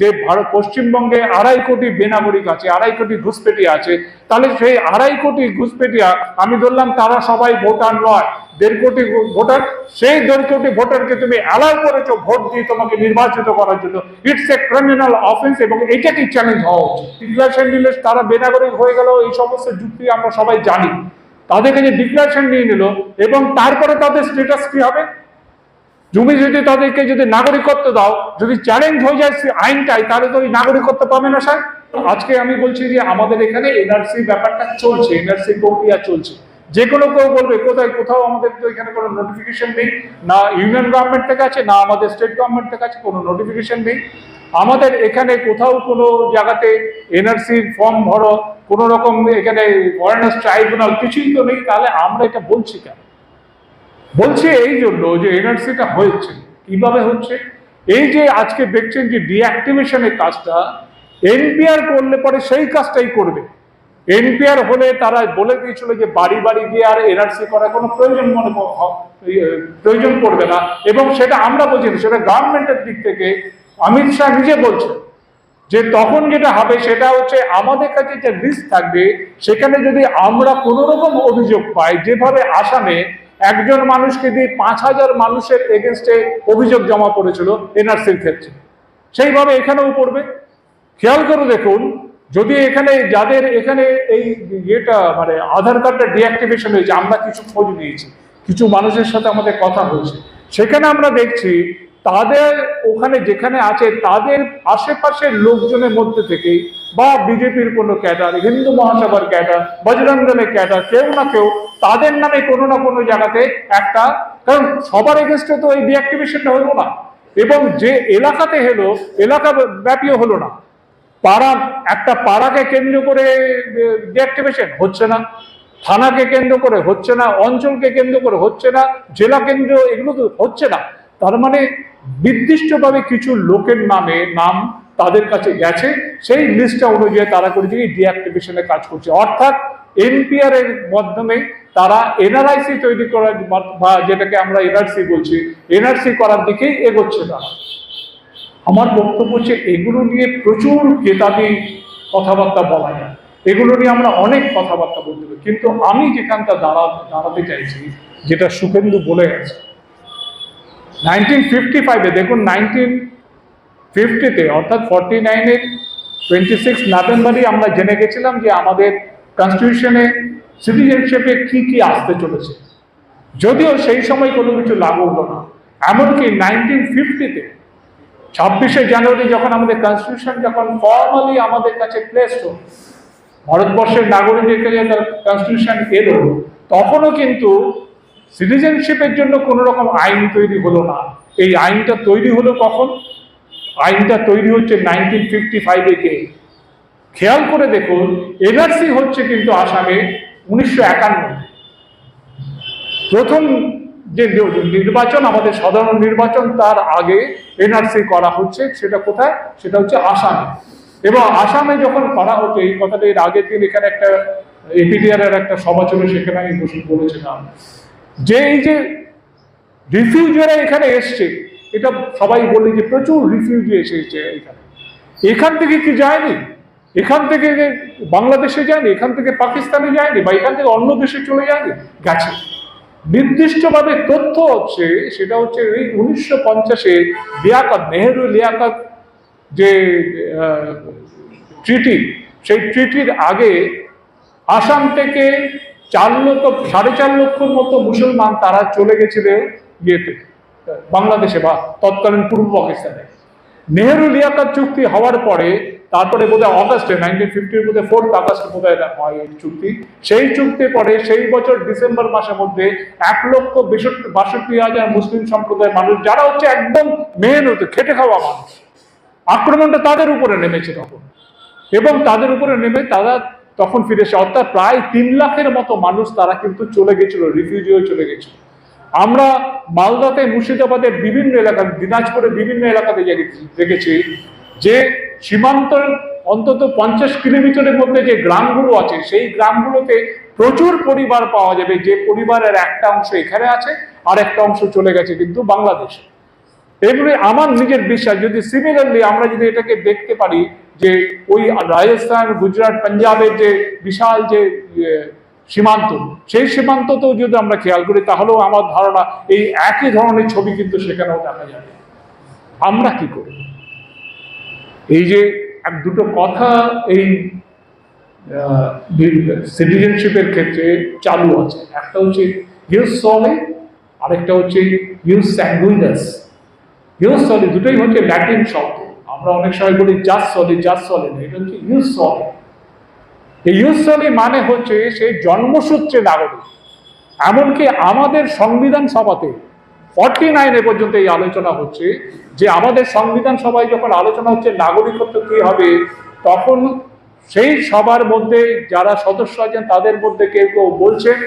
যে ভারত পশ্চিমবঙ্গে আড়াই কোটি বেনাগরিক আছে, আড়াই কোটি ঘুষপেটি আছে, তাহলে সেই আড়াই কোটি ঘুষপেটিয়া আমি ধরলাম তারা সবাই ভোটার নয়, দেড় কোটি ভোটার, সেই দেড় কোটি ভোটারকে তুমি অ্যালাউ করেছ ভোট দিয়ে তোমাকে নির্বাচিত করার জন্য। ইটস এ ক্রিমিনাল অফেন্স এবং এটাকেই চ্যালেঞ্জ হওয়া উচিত? ডিক্লারেশন দিলে তারা বেনাগরিক হয়ে গেল, এই সমস্ত যুক্তি আমরা সবাই জানি। তাদের কাছে ডিক্লারেশন নিয়ে নিল এবং তারপরে তাদের স্টেটাস কি হবে? তুমি যদি তাদেরকে যদি নাগরিকত্ব দাও, যদি চ্যালেঞ্জ হয়ে যায় আইনটাই, তাহলে তো ওই নাগরিকত্ব পাবে না, স্যার। আজকে আমি বলছি যে আমাদের এখানে এনআরসি ব্যাপারটা চলছে এনআরসি প্রক্রিয়া চলছে। যে কোনো কেউ বলবে, কোথায়, কোথাও আমাদের তো এখানে কোনো নোটিফিকেশন নেই। না ইউনিয়ন গভর্নমেন্ট থেকে আছে, না আমাদের স্টেট গভর্নমেন্ট থেকে আছে, কোনো নোটিফিকেশন নেই। আমাদের এখানে কোথাও কোনো জায়গাতে এনআরসি ফর্ম ভরো, কোনো রকম এখানে ফরেনার্স ট্রাইব্যুনাল কিছুই তো নেই, তাহলে আমরা এটা বলছি কেন? বলছি এই জন্য যে এনআরসিটা হয়েছে। কীভাবে হচ্ছে? এই যে আজকে দেখছেন যে ডিঅ্যাক্টিভেশনের কাজটা এনপিআর করলে পরে সেই কাজটাই করবে। এনপিআর হলে তারা বলে দিয়েছিল যে বাড়ি বাড়ি গিয়ে আর এনআরসি করার কোনো প্রয়োজন মনে প্রয়োজন পড়বে না। এবং সেটা আমরা বলছি সেটা গভর্নমেন্টের দিক থেকে অমিত শাহ নিজে বলছেন যে তখন যেটা হবে সেটা হচ্ছে আমাদের কাছে যে লিস্ট থাকবে, সেখানে যদি আমরা কোনো রকম অভিযোগ পাই, যেভাবে আসামে একজন মানুষকে দিয়ে পাঁচ হাজার মানুষের এগেনস্টে অভিযোগ জমা পড়েছিল এনআরসির ক্ষেত্রে। সেইভাবে এখানেও পড়বে। খেয়াল করে দেখুন, যদি এখানে যাদের এখানে এই ইয়েটা মানে আধার কার্ডটা ডিঅ্যাক্টিভেশন হয়েছে, আমরা কিছু খোঁজ নিয়েছি, কিছু মানুষের সাথে আমাদের কথা হয়েছে। সেখানে আমরা দেখছি তাদের ওখানে যেখানে আছে, তাদের আশেপাশের লোকজনের মধ্যে থেকেই বা বিজেপির কোনো ক্যাডার, হিন্দু মহাসভার ক্যাডার, বজরং দলের ক্যাডার, কেউ না কেউ তাদের নামে কোনো না কোনো জায়গাতে একটা, কারণ সবার এগেনস্টে তো এই ডিঅ্যাক্টিভেশনটা হলো না। এবং যে এলাকাতে হলো, এলাকা ব্যাপীও হলো না। পাড়া, একটা পাড়াকে কেন্দ্র করে ডিঅ্যাক্টিভেশন হচ্ছে না। থানাকে কেন্দ্র করে হচ্ছে না, অঞ্চলকে কেন্দ্র করে হচ্ছে না, জেলা কেন্দ্র এগুলো তো হচ্ছে না। তার মানে নির্দিষ্টভাবে কিছু লোকের নামে, নাম তাদের কাছে গেছে। সেই লিস্টটা অনুযায়ী তারা করে দিকে ডিঅ্যাক্টিভেশনের কাজ করছে। অর্থাৎ এনপিআর এর মাধ্যমে তারা এনআরআইসি তৈরি করার বা যেটাকে আমরা এনআরসি বলছি এনআরসি করার দিকেই এগোচ্ছে তারা। আমার বক্তব্য হচ্ছে, এগুলো নিয়ে প্রচুর কেতাবি কথাবার্তা বলা যায়। এগুলো নিয়ে আমরা অনেক কথাবার্তা বলতে পারি। কিন্তু আমি যেখানটা দাঁড়া, দাঁড়াতে চাইছি, যেটা সুখেন্দু বলে গেছে নাইনটিন ফিফটি ফাইভে, দেখুন নাইনটিন ফিফটিতে, অর্থাৎ ফর্টি নাইনের টোয়েন্টি সিক্স নভেম্বরই আমরা জেনে গেছিলাম যে আমাদের কনস্টিটিউশনে সিটিজেনশিপে কি কি আসতে চলেছে। যদিও সেই সময় কোনো কিছু লাগু হলো না, এমনকি নাইনটিন ফিফটিতে, ছাব্বিশে জানুয়ারি যখন আমাদের কনস্টিটিউশন যখন ফর্মালি আমাদের কাছে প্লেস হল, ভারতবর্ষের নাগরিকদের কাছে কনস্টিটিউশন এলো, তখনও কিন্তু সিটিজেনশিপের জন্য কোনো রকম আইন তৈরি হলো না। এই আইনটা তৈরি হলো কখন? আইনটা তৈরি হচ্ছে নাইনটিন ফিফটি ফাইভে কে খেয়াল করে দেখুন এনআরসি হচ্ছে কিন্তু আসামে উনিশশো একান্ন। প্রথম যে নির্বাচন, আমাদের সাধারণ নির্বাচন, তার আগে এনআরসি করা হচ্ছে, সেটা কোথায়? সেটা হচ্ছে আসামে। এবং আসামে যখন করা হচ্ছে, এই কথাটা এর আগের দিন এখানে একটা এপিডিআর একটা সভা ছিল, সেখানে আমি বসে বলেছিলাম। যে এই যে রিফিউজিরা এখানে এসছে, এটা সবাই বলে যে প্রচুর রিফিউজি এসেছে এখানে। এখান থেকে কি যায়নি? এখান থেকে বাংলাদেশে যায়নি? এখান থেকে পাকিস্তানে যায়নি? বা এখান থেকে অন্য দেশে চলে যায়নি? গেছে। নির্দিষ্টভাবে তথ্য হচ্ছে, সেটা হচ্ছে এই উনিশশো পঞ্চাশে লিয়াকত, নেহেরু লিয়াকত যে ট্রিটি সেই ট্রিটির আগে আসাম থেকে চার লক্ষ, সাড়ে চার লক্ষর মতো মুসলমান তারা চলে গেছিল ইয়েতে, বাংলাদেশে বা তৎকালীন পূর্ব পাকিস্তানে। নেহেরু লিয়াকত চুক্তি হওয়ার পরে, তারপরে বোধহয় অগস্টে নাইনটিন ফিফটির মধ্যে ফোর্থ আগস্ট এটা হয় এই চুক্তি। সেই চুক্তির পরে সেই বছর ডিসেম্বর মাসের মধ্যে এক লক্ষ বেষট্টি, বাষট্টি হাজার মুসলিম সম্প্রদায়ের মানুষ, যারা হচ্ছে একদম মেহনত খেটে খাওয়া মানুষ, আক্রমণটা তাদের উপরে নেমেছে তখন। এবং তাদের উপরে নেমে তারা তখন ফিরে এসে, অর্থাৎ প্রায় তিন লাখের মতো মানুষ তারা কিন্তু চলে গেছিল রিফিউজি হয়ে চলে গেছিল। আমরা মালদাতে, মুর্শিদাবাদের বিভিন্ন এলাকা দিনাজপুরে বিভিন্ন এলাকাতে দেখেছি- যে সীমান্তের অন্তত পঞ্চাশ কিলোমিটারের মধ্যে যে গ্রামগুলো আছে, সেই গ্রামগুলোতে প্রচুর পরিবার পাওয়া যাবে, যে পরিবারের একটা অংশ এখানে আছে, আর একটা অংশ চলে গেছে কিন্তু বাংলাদেশে। এগুলি আমার নিজের বিশ্বাস, যদি সিমিলারলি আমরা যদি এটাকে দেখতে পারি যে ওই রাজস্থান, গুজরাট, পাঞ্জাবের যে বিশাল যে সীমান্ত, সেই সীমান্ত তো যদি আমরা খেয়াল করি, তাহলেও আমার ধারণা এই একই ধরনের ছবি কিন্তু সেখানেও দেখা যাবে। আমরা কি করি? এই যে এক দুটো কথা এই সিটিজেনশিপের ক্ষেত্রে চালু আছে। একটা হচ্ছে ইউজ সলে, আরেকটা হচ্ছে ইউজ স্যাঙ্গুইনাস। ইউজ সলে দুটোই হচ্ছে ল্যাটিন শব্দ। আমরা অনেক সময় বলি জাস সলে জাস সলে না, এটা হচ্ছে ইউজ সলে। এই ইউজ সলে মানে হচ্ছে সে জন্মসূত্রে নাগরিক। এমনকি আমাদের সংবিধান সভাতে ফর্টি নাইনে পর্যন্ত এই আলোচনা হচ্ছে যে আমাদের সংবিধান সভায় যখন আলোচনা হচ্ছে নাগরিকত্ব কি হবে, তখন সেই সবার মধ্যে যারা সদস্য আছেন তাদের মধ্যে কেউ কেউ বলছেন,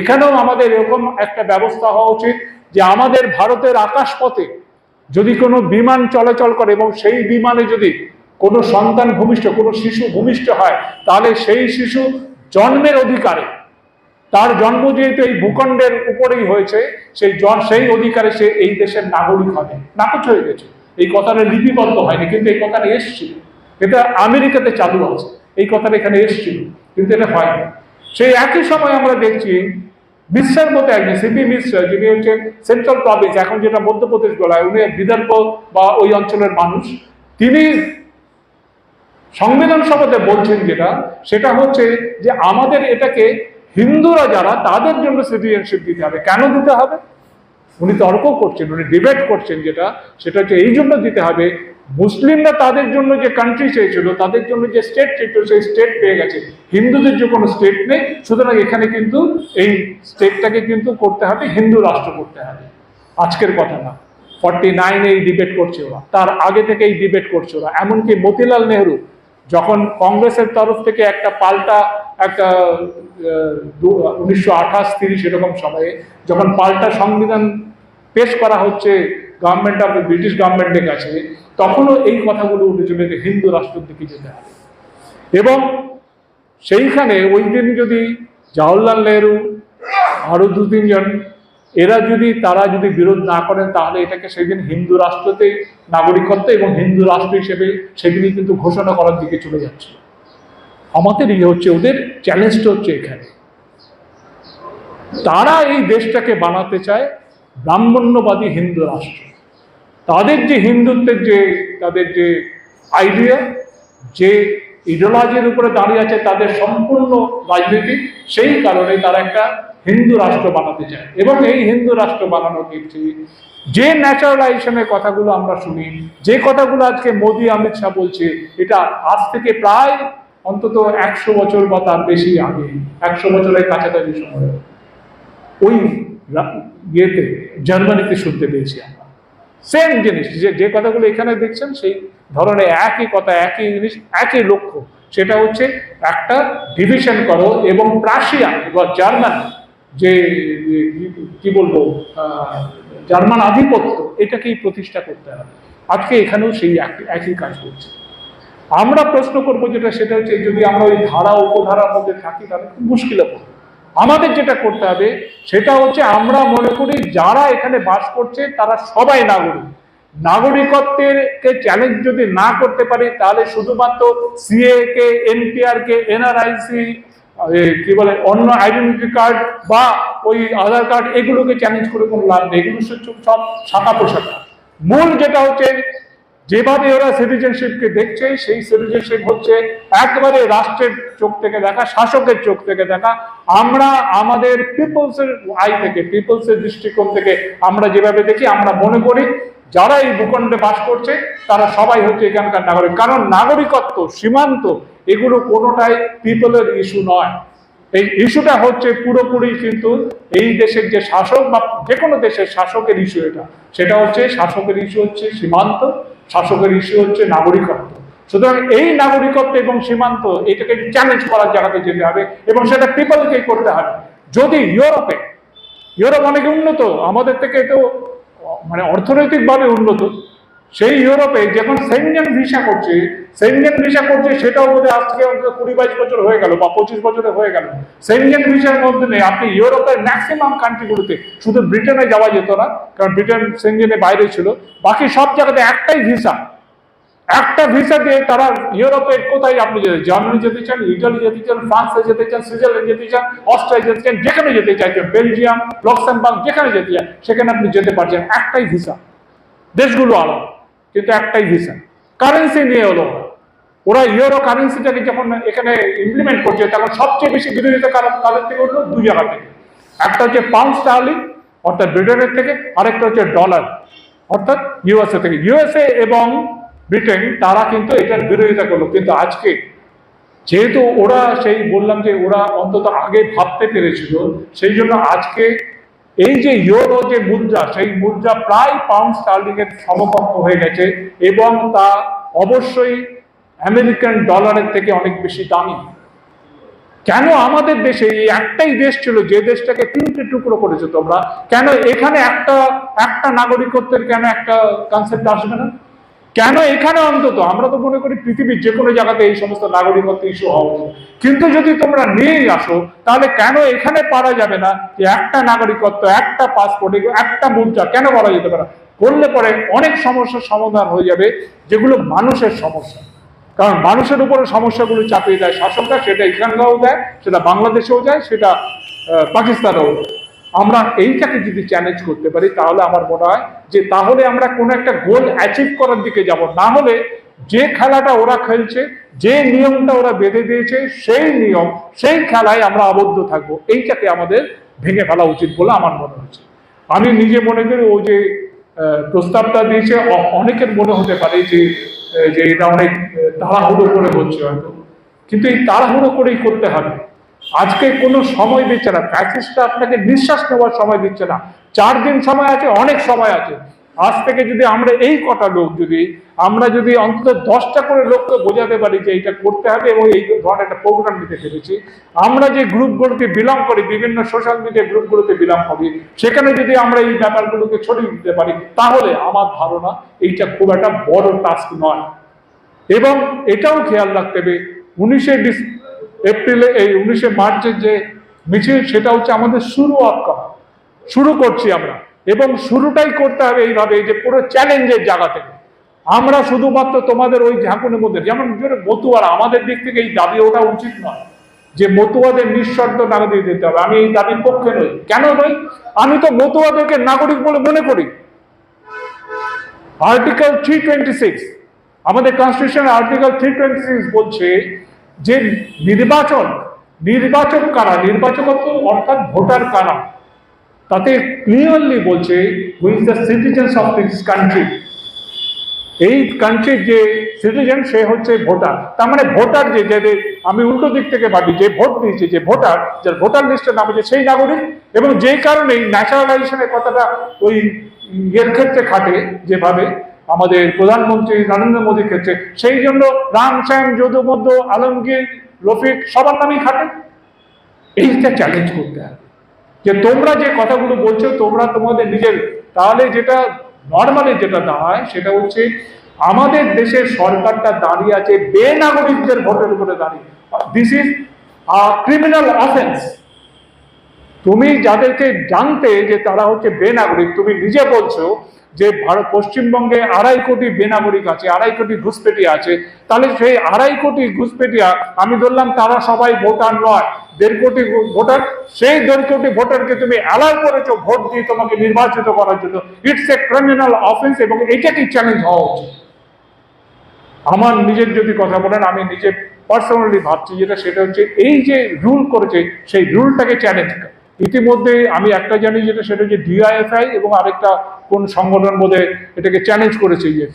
এখানেও আমাদের এরকম একটা ব্যবস্থা হওয়া উচিত যে আমাদের ভারতের আকাশপথে যদি কোনো বিমান চলাচল করে এবং সেই বিমানে যদি কোনো সন্তান ভূমিষ্ঠ, কোনো শিশু ভূমিষ্ঠ হয়, তাহলে সেই শিশু জন্মের অধিকারে, তার জন্ম যেহেতু এই ভূখণ্ডের উপরেই হয়েছে, সেই সেই অধিকারে সে এই দেশের নাগরিক হবে। নাকচ হয়ে গেছে। এই কথাটা লিপিবদ্ধ হয়নি, কিন্তু এই কথাটা এসছিল। এটা আমেরিকাতে চালু আছে এই কথাটা এখানে এসছিল, কিন্তু এটা হয়নি। সেই একই সময় আমরা দেখছি মিশ্রার মতো একজন সিপি মিশ্র যিনি হচ্ছেন সেন্ট্রাল প্রভিন্স এখন যেটা মধ্যপ্রদেশ বলা হয়, উনি বিদর্ভ বা ওই অঞ্চলের মানুষ। তিনি সংবিধান সভাতে বলছেন যেটা, সেটা হচ্ছে যে আমাদের এটাকে হিন্দুরা যারা, তাদের জন্য সিটিজেনশিপ দিতে হবে। কেন দিতে হবে? উনি তর্ক করছেন, উনি ডিবেট করছেন যেটা, সেটা হচ্ছে এই জন্য দিতে হবে মুসলিমরা তাদের জন্য যে কান্ট্রি চেয়েছিল তাদের জন্য যে স্টেট চেয়েছিল সেই স্টেট পেয়ে গেছে। হিন্দুদের যে কোনো স্টেট নেই, সুতরাং এখানে কিন্তু এই স্টেটটাকে কিন্তু করতে হবে, হিন্দু রাষ্ট্র করতে হবে। আজকের কথা না। ফর্টি নাইনে এই ডিবেট করছে ওরা। তার আগে থেকে এই ডিবেট করছে ওরা। এমনকি মতিলাল নেহরু, যখন কংগ্রেসের তরফ থেকে একটা পাল্টা একটা উনিশশো আঠাশ, তিরিশ এরকম সময়ে যখন পাল্টা সংবিধান পেশ করা হচ্ছে গভর্নমেন্ট অফ ব্রিটিশ গভর্নমেন্টের কাছে, তখনও এই কথাগুলো উঠেছিল যে হিন্দু রাষ্ট্রের দিকে যেতে হবে এবং সেইখানে ওই দিন যদি জওয়াহরলাল নেহরু আরও দু তিনজন, এরা যদি, তারা যদি বিরোধ না করেন, তাহলে এটাকে সেদিন হিন্দু রাষ্ট্রতে নাগরিকত্ব এবং হিন্দু রাষ্ট্র হিসেবে সেদিনই কিন্তু ঘোষণা করার দিকে চলে যাচ্ছে। আমাদের ইয়ে হচ্ছে, ওদের চ্যালেঞ্জটা হচ্ছে এখানে। তারা এই দেশটাকে বানাতে চায় ব্রাহ্মণ্যবাদী হিন্দু রাষ্ট্র। তাদের যে হিন্দুত্বের যে, তাদের যে আইডিয়া যে ইডিওলজির উপরে দাঁড়িয়ে আছে তাদের সম্পূর্ণ রাজনীতি, সেই কারণে তারা একটা হিন্দু রাষ্ট্র বানাতে চায়। এবং এই হিন্দু রাষ্ট্র বানানোর ক্ষেত্রে যে ন্যাচারালাইজেশনের কথাগুলো আমরা শুনি, যে কথাগুলো আজকে মোদি, অমিত শাহ বলছে, এটা আজ থেকে প্রায় অন্তত একশো বছর বা তার বেশি আগে, একশো বছরের কাছাকাছি সময়। ওই ইয়েতে, জার্মানিতে শুনতে পেয়েছি আমরা। সেম জিনিস, যে যে কথাগুলো এখানে দেখছেন, সেই ধরনের একই কথা, একই জিনিস, একই লক্ষ্য। সেটা হচ্ছে একটা ডিভিশন করো এবং প্রাশিয়া বা জার্মান যে কি বলব জার্মান আধিপত্য, এটাকেই প্রতিষ্ঠা করতে হবে। আজকে এখানেও সেই একই কাজ করছে আমরা প্রশ্ন করব যেটা, সেটা হচ্ছে যদি আমরা ওই ধারা, উপধারার মধ্যে থাকি, তাহলে খুব মুশকিলে পড়ব আমাদের যেটা করতে হবে, সেটা হচ্ছে আমরা মনে করি যারা এখানে বাস করছে, তারা সবাই নাগরিক। নাগরিকত্বের কে চ্যালেঞ্জ যদি না করতে পারি, তাহলে শুধুমাত্র সিএ কে এনপিআর কে এনআরআইসি কি বলে, অন্য আইডেন্টি কার্ড বা ওই আধার কার্ড এগুলোকে চ্যালেঞ্জ করে কোনো লাভ নেই। এগুলো সব শাখা পোশাখা মূল যেটা হচ্ছে যেভাবে ওরা সিটিজেনশিপকে দেখছে, সেই সিটিজেনশিপ হচ্ছে একবারে রাষ্ট্রের চোখ থেকে দেখা, শাসকের চোখ থেকে দেখা। আমরা আমাদের পিপলসের আই থেকে, পিপলসের দৃষ্টিকোণ থেকে আমরা যেভাবে দেখি, আমরা মনে করি যারা এই ভূখণ্ডে বাস করছে, তারা সবাই হচ্ছে এখানকার নাগরিক। কারণ নাগরিকত্ব, সীমান্ত, এগুলো কোনোটাই পিপলের ইস্যু নয়। এই ইস্যুটা হচ্ছে পুরোপুরি কিন্তু এই দেশের যে শাসক বা যে কোনো দেশের শাসকের ইস্যু এটা। সেটা হচ্ছে শাসকের ইস্যু হচ্ছে সীমান্ত শাসকের ইস্যু হচ্ছে নাগরিকত্ব। সুতরাং এই নাগরিকত্ব এবং সীমান্ত এটাকে চ্যালেঞ্জ করার জায়গাতে যেতে হবে এবং সেটা পিপলকেই করতে হবে। যদি ইউরোপে, ইউরোপ অনেক উন্নত, আমাদের থেকে তো মানে অর্থনৈতিকভাবে উন্নত সেই ইউরোপে যখন সেনজেন ভিসা করছে সেনজেন ভিসা করছে সেটাও বোধহয় আজ থেকে অন্তত কুড়ি বাইশ বছর হয়ে গেল বা পঁচিশ বছরে হয়ে গেল। সেনজেন ভিসার মধ্যে আপনি ইউরোপের ম্যাক্সিমাম কান্ট্রিগুলোতে শুধু ব্রিটেনে যাওয়া যেত না, কারণ ব্রিটেন সেনজেনের বাইরে ছিল। বাকি সব জায়গাতে একটাই ভিসা একটা ভিসা দিয়ে তারা ইউরোপে কোথায় আপনি যেতে জার্মানি যেতে চান ইটালি যেতে চান ফ্রান্সে যেতে চান সুইজারল্যান্ড যেতে চান অস্ট্রিয়া যেতে চান, যেখানে যেতে চাইছেন বেলজিয়াম লক্সেমবার্গ যেখানে যেতে চান, সেখানে আপনি যেতে পারছেন। একটাই ভিসা দেশগুলো আলাদা। কিন্তু একটাই ভিসা কারেন্সি নিয়ে হলো। ওরা। ইউরো কারেন্সিটাকে যখন এখানে ইমপ্লিমেন্ট করছে, তখন সবচেয়ে বেশি বিরোধিতা কারণ তাদের থেকে উঠল দুই জায়গা থেকে। একটা হচ্ছে পাউন্ড স্টার্লিং অর্থাৎ ব্রিটেনের থেকে, আরেকটা হচ্ছে ডলার অর্থাৎ ইউএসএ থেকে। ইউএসএ এবং ব্রিটেন, তারা কিন্তু এটার বিরোধিতা করল। কিন্তু আজকে যেহেতু ওরা সেই বললাম যে ওরা অন্তত আগে ভাবতে পেরেছিল, সেই জন্য আজকে এই যে ইউরো যে মুদ্রা, সেই মুদ্রা প্রায় পাউন্ড স্টার্লিং এর সমকক্ষ হয়ে গেছে এবং তা অবশ্যই আমেরিকান ডলারের থেকে অনেক বেশি দামি। কেন আমাদের দেশে এই একটাই দেশ ছিল যে দেশটাকে তিনটে টুকরো করেছ তোমরা? কেন এখানে একটা একটা নাগরিকত্বের কেন একটা কনসেপ্ট আসবে না? কেন? এখানে অন্তত আমরা তো মনে করি পৃথিবীর যে কোনো জায়গাতে এই সমস্ত নাগরিকত্ব ইস্যু হওয়া কিন্তু যদি তোমরা নিয়েই আসো, তাহলে কেন এখানে পারা যাবে না যে একটা নাগরিকত্ব, একটা পাসপোর্ট একটা মুদ্রা, কেন করা যেতে পারে? করলে পরে অনেক সমস্যার সমাধান হয়ে যাবে, যেগুলো মানুষের সমস্যা। কারণ মানুষের উপরে সমস্যাগুলো চাপিয়ে দেয় শাসকরা সেটা এখানকাও দেয়, সেটা বাংলাদেশেও যায়, সেটা পাকিস্তানেও দেয়। আমরা এইটাকে যদি চ্যালেঞ্জ করতে পারি, তাহলে আমার মনে হয় যে তাহলে আমরা কোনো একটা গোল অ্যাচিভ করার দিকে যাব। না হলে যে খেলাটা ওরা খেলছে, যে নিয়মটা ওরা বেঁধে দিয়েছে, সেই নিয়ম, সেই খেলায় আমরা আবদ্ধ থাকব। এইটাকে আমাদের ভেঙে ফেলা উচিত বলে আমার মনে হচ্ছে। আমি নিজে মনে করি, ও যে প্রস্তাবটা দিয়েছে অনেকের মনে হতে পারে যে যে এটা অনেক তাড়াহুড়ো করে হচ্ছে হয়তো। কিন্তু এই তাড়াহুড়ো করেই করতে হবে। আজকে কোনো সময় দিচ্ছে না। ফ্যাসিস্টটা আপনাকে নিঃশ্বাস নেওয়ার সময় দিচ্ছে না। চার দিন সময় আছে, অনেক সময় আছে। আজ থেকে যদি আমরা এই কটা লোক যদি, আমরা যদি অন্তত দশটা করে লোককে বোঝাতে পারি যে এটা করতে হবে এবং এই ধরনের একটা প্রোগ্রাম নিতে পেরেছি। আমরা যে গ্রুপগুলোতে বিলং করি, বিভিন্ন সোশ্যাল মিডিয়া গ্রুপগুলোতে বিলং করি, সেখানে যদি আমরা এই ব্যাপারগুলোকে ছড়িয়ে দিতে পারি, তাহলে আমার ধারণা এইটা খুব একটা বড় টাস্ক নয়। এবং এটাও খেয়াল রাখতে হবে, উনিশে এপ্রিলে এই উনিশে মার্চের যে মিছিল, সেটা হচ্ছে আমাদের শুরু আটকা শুরু করছি আমরা। এবং শুরুটাই করতে হবে এইভাবে যে পুরো চ্যালেঞ্জের জায়গা থেকে। আমরা শুধুমাত্র তোমাদের ওই ঝাঁকুনের মধ্যে, যেমন মতুয়ারা, আমাদের দিক থেকে এই দাবি ওঠা উচিত নয় যে মতুয়াদের নিঃশর্ত নাগরিক দিতে হবে। আমি এই দাবির পক্ষে নই। কেন নই? আমি তো মতুয়াদেরকে নাগরিক বলে মনে করি। আর্টিকেল থ্রি টোয়েন্টি সিক্স আমাদের constitution article three twenty six বলছে যে নির্বাচন, নির্বাচক কারা? নির্বাচকত্ব অর্থাৎ ভোটার কারা? তাতে ক্লিয়ারলি বলছে with the citizens of this country এই কান্ট্রির যে সিটিজেন সে হচ্ছে ভোটার। তার মানে ভোটার যে যে আমি উল্টো দিক থেকে ভাবি, যে ভোট দিয়েছে, যে ভোটার, যার ভোটার লিস্টের নাম হচ্ছে সেই নাগরিক এবং যেই কারণে ন্যাচারালাইজেশনের কথাটা ওই ইয়ের ক্ষেত্রে খাটে, যেভাবে আমাদের প্রধানমন্ত্রী নরেন্দ্র মোদীর ক্ষেত্রে। সেই জন্য রাম, শ্যাম, যদু, মধ্য, আলমগীর, রফিক, সবার নামেই খাটে। এইটা চ্যালেঞ্জ করতে হবে। যে তোমরা যে কথাগুলো বলছো, তোমরা তোমাদের নিজের, তাহলে যেটা নর্মালি যেটা দাঁড়ায়, সেটা হচ্ছে আমাদের দেশের সরকারটা দাঁড়িয়ে আছে বেনাগরিকদের ভোটের উপরে দাঁড়িয়ে। This is a criminal offence তুমি যাদেরকে জানতে যে তারা হচ্ছে বেনাগরিক, তুমি নিজে বলছো যে ভারত পশ্চিমবঙ্গে আড়াই কোটি বেনাগরিক আছে, আড়াই কোটি ঘুষপেটি আছে। তাহলে সেই আড়াই কোটি ঘুষপেটিয়া, আমি ধরলাম তারা সবাই ভোটার নয়, দেড় কোটি ভোটার, সেই দেড় কোটি ভোটারকে তুমি অ্যালাউ করেছ, ভোট দিয়ে তোমাকে নির্বাচিত করার জন্য। ইটস এ ক্রিমিনাল অফেন্স এবং এটাকেই চ্যালেঞ্জ হওয়া উচিত? আমার নিজের যদি কথা বলেন, আমি নিজে পার্সোনালি ভাবছি যেটা, সেটা হচ্ছে এই যে রুল করেছে, সেই রুলটাকে চ্যালেঞ্জ ইতিমধ্যে আমি একটা জানি যেটা, সেটা যে ডিআইএফআই এবং আরেকটা কোন সংগঠন বোধে এটাকে চ্যালেঞ্জ করেছে ইয়ে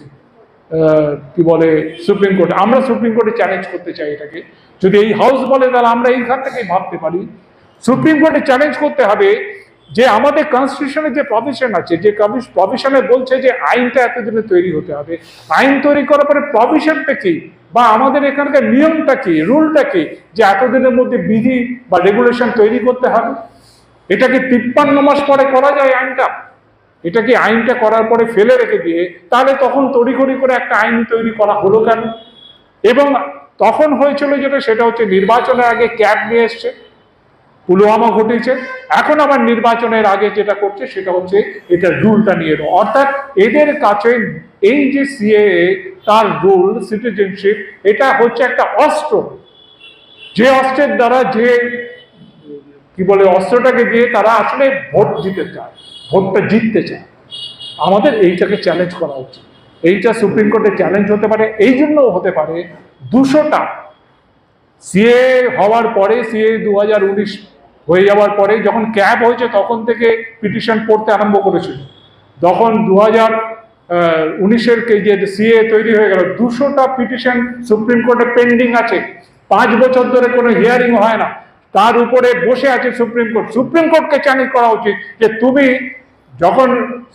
কি বলে, সুপ্রিম কোর্টে। আমরা সুপ্রিম কোর্টে চ্যালেঞ্জ করতে চাই এটাকে। যদি এই হাউস বলে, তাহলে আমরা এইখান থেকেই ভাবতে পারি। সুপ্রিম কোর্টে চ্যালেঞ্জ করতে হবে যে, আমাদের কনস্টিটিউশনে যে প্রভিশন আছে, যে প্রভিশনে বলছে যে, আইনটা এতদিনে তৈরি হতে হবে। আইন তৈরি করার পরে প্রভিশনটা কি? বা আমাদের এখানকার নিয়মটা কি রুলটা কি? যে এতদিনের মধ্যে বিধি বা রেগুলেশন তৈরি করতে হবে। এটাকে তিপ্পান্ন মাস পরে করা যায় আইনটা? এটাকে আইনটা করার পরে ফেলে রেখে দিয়ে, তাহলে তখন তড়িঘড়ি করে একটা আইন তৈরি করা হলো কেন? এবং তখন হয়েছিল যেটা, সেটা হচ্ছে নির্বাচনের আগে ক্যাব নিয়ে এসছে, পুলওয়ামা ঘটেছে এখন আবার নির্বাচনের আগে যেটা করছে, সেটা হচ্ছে এটা রুলটা নিয়ে এলো। অর্থাৎ এদের কাছে এই যে সিএএ, তার রুল, সিটিজেনশিপ, এটা হচ্ছে একটা অস্ত্র। যে অস্ত্রের দ্বারা যে কি বলে, অস্ত্রটাকে দিয়ে তারা আসলে ভোট জিতে চায়, ভোটটা জিততে চায়। আমাদের এইটাকে চ্যালেঞ্জ করা উচিত। এইটা সুপ্রিম কোর্টে চ্যালেঞ্জ হতে পারে, এই জন্যও হতে পারে দুশোটা সিএ হওয়ার পরে সিএ দু হাজার উনিশ হয়ে যাওয়ার পরে যখন ক্যাব হয়েছে তখন থেকে পিটিশন পড়তে আরম্ভ করেছিল। তখন দু হাজার উনিশের যে সিএ তৈরি হয়ে গেল, দুশোটা পিটিশন সুপ্রিম কোর্টে পেন্ডিং আছে। পাঁচ বছর ধরে কোনো হিয়ারিং হয় না। তার উপরে বসে আছে সুপ্রিম কোর্ট। সুপ্রিম কোর্টকে চ্যালেঞ্জ করা উচিত যে তুমি যখন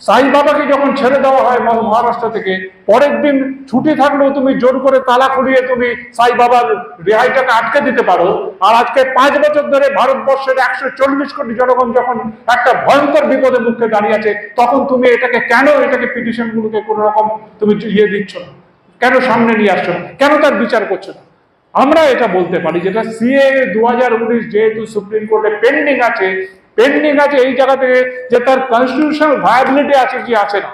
সাই বাবাকে যখন ছেড়ে দেওয়া হয় মহারাষ্ট্র থেকে, পরের দিন ছুটি থাকলেও তুমি জোর করে তালা খুলিয়ে তুমি সাই বাবার রেহাইটাকে আটকে দিতে পারো। আর আজকে পাঁচ বছর ধরে ভারতবর্ষের একশো চল্লিশ কোটি জনগণ যখন একটা ভয়ঙ্কর বিপদের মুখে দাঁড়িয়ে আছে, তখন তুমি এটাকে কেন এটাকে পিটিশন গুলোকে কোনো রকম তুমি ইয়ে দিচ্ছ না? কেন সামনে নিয়ে আসছো কেন তার বিচার করছ না? আমরা এটা বলতে পারি যেটা সিএ দু হাজার উনিশ যেহেতু সুপ্রিম কোর্টে পেন্ডিং আছে পেন্ডিং আছে এই জায়গা থেকে যে তার কনস্টিটিউশনাল ভায়াবিলিটি আছে কি আছে না।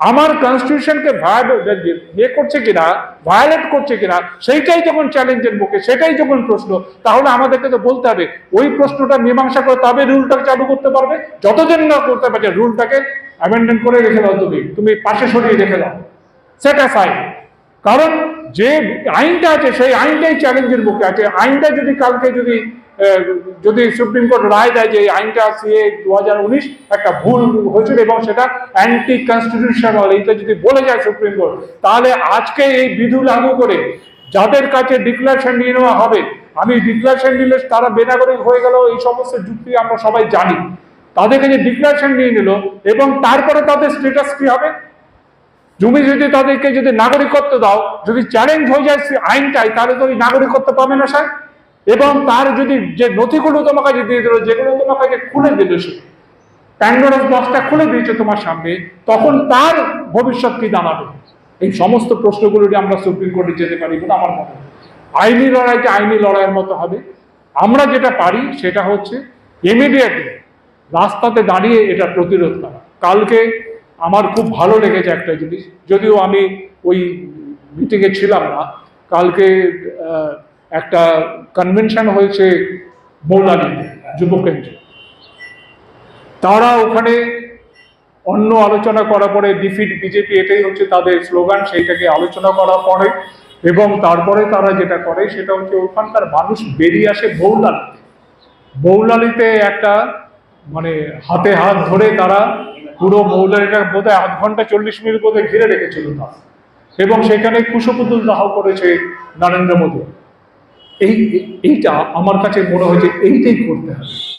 আমার কনস্টিটিউশনকে ইয়ে করছে কিনা ভায়োলেট করছে কিনা, সেইটাই যখন চ্যালেঞ্জের মুখে, সেটাই যখন প্রশ্ন, তাহলে আমাদেরকে তো বলতে হবে, ওই প্রশ্নটা মীমাংসা করে তবে রুলটাকে চালু করতে পারবে। যতদিন না করতে পারছে রুলটাকে অ্যামেন্ডমেন্ট করে রেখে দাও তুমি। তুমি পাশে সরিয়ে রেখে দাও। সেটা ফাইন কারণ যে আইনটা আছে, সেই আইনটাই চ্যালেঞ্জের মুখে আছে। আইনটা যদি কালকে যদি যদি সুপ্রিম কোর্ট রায় দেয় যে আইনটা সিএ দু হাজার উনিশ একটা ভুল হয়েছিল এবং সেটা অ্যান্টি কনস্টিটিউশনাল এইটা যদি বলে যায় সুপ্রিম কোর্ট, তাহলে আজকে এই বিধি লাগু করে যাদের কাছে ডিক্লারেশন নিয়ে নেওয়া হবে, আমি ডিক্লারেশন নিলে তারা বেনাগরিক হয়ে গেল, এই সমস্ত যুক্তি আমরা সবাই জানি। তাদের কাছে ডিক্লারেশন নিয়ে নিল এবং তারপরে তাদের স্টেটাস কি হবে? তুমি যদি তাদেরকে যদি নাগরিকত্ব দাও, যদি চ্যালেঞ্জ হয়ে যায় সে আইনটাই, তাহলে তো নাগরিকত্ব পাবে না স্যার। এবং তার যদি যে নথিগুলো তোমার কাছে দিয়ে দিল, যেগুলো তোমার কাছে খুলে দিল সে প্যান্ডোরাস বক্সটা খুলে দিয়েছে তোমার সামনে, তখন তার ভবিষ্যৎ কি দাঁড়াবে এই সমস্ত প্রশ্নগুলো আমরা সুপ্রিম কোর্টে যেতে পারি বলে আমার মনে আইনি লড়াইটা আইনি লড়াইয়ের মতো হবে। আমরা যেটা পারি সেটা হচ্ছে ইমিডিয়েটলি রাস্তাতে দাঁড়িয়ে এটা প্রতিরোধ করা। কালকে আমার খুব ভালো লেগেছে একটা জিনিস। যদিও আমি ওই মিটিংয়ে ছিলাম না, কালকে একটা কনভেনশন হয়েছে মৌলানিতে যুব কেন্দ্রে। তারা ওখানে অন্য আলোচনা করার পরে ডিফিট বিজেপি এটাই হচ্ছে তাদের স্লোগান সেইটাকে আলোচনা করার পরে এবং তারপরে তারা যেটা করে সেটা হচ্ছে ওখানকার মানুষ বেরিয়ে আসে বৌলালিতে বৌলালিতে একটা মানে হাতে হাত ধরে তারা পুরো মৌলালিটা বোধহয় আধ ঘণ্টা চল্লিশ মিনিট বোধহয় ঘিরে রেখেছিল না এবং সেখানে কুশপুতুল দাহ করেছে নরেন্দ্র মোদী। এই, এইটা আমার কাছে মনে হয়েছে এইটাই করতে হবে।